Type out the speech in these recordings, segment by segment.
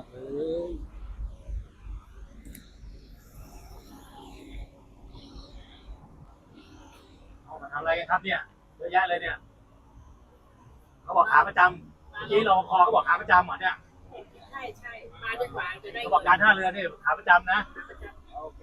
นักเลยเอามาทำอะไรกันครับเนี่ยเยอะแยะเลยเนี่ยเขาบอกขาประจำเมื่อกี้รอพอเขาบอกขาประจำเหรอเนี่ยใช่ใช่มาดีกว่าจะได้เขาบอกการท่าเรือนี่ขาประจำนะ โอเค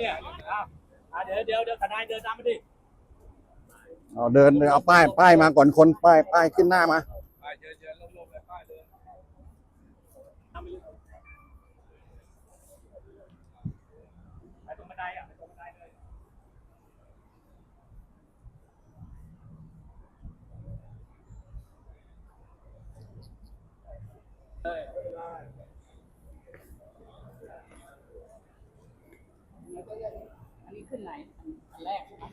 เนี่ยอะอะเดี๋ยวเดี๋ยวเดี๋ยวทนายเดินตามมาดิเอาเดินเลยเอาป้ายป้ายมาก่อนคนป้ายป้ายขึ้นหน้ามา ไปเดินเดินลงๆเลยป้ายเดินตามไปเลยไปตรงบันไดอะไปตรงบันไดเลย แล้วก็ยังอันนี้ขึ้นไหนอันแรกใช่ไหม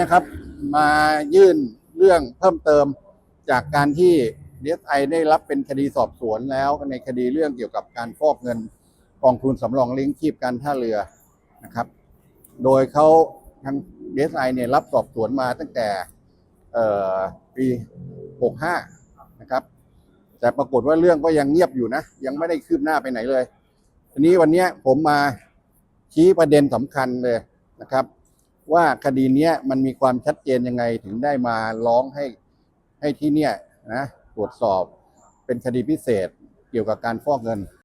นะครับมายื่นเรื่องเพิ่มเติมจากการที่ ดีไอได้รับเป็นคดีสอบสวนแล้วในคดีเรื่องเกี่ยวกับการฟอกเงินกองทุนสำรองเลี้ยงชีพการท่าเรือนะครับ โดยเขาทางดีไอเนี่ยรับสอบสวนมาตั้งแต่ปี 65 นะครับ แต่ปรากฏว่าเรื่องก็ยังเงียบอยู่นะ ยังไม่ได้คืบหน้าไปไหนเลยทีนี้วันนี้ผมมาชี้ประเด็นสำคัญเลยนะครับ ว่าคดีนี้มันมีความชัดเจนยังไงถึงได้มาร้องให้ให้ที่เนี่ยนะ ตรวจสอบเป็นคดีพิเศษเกี่ยวกับการฟอกเงิน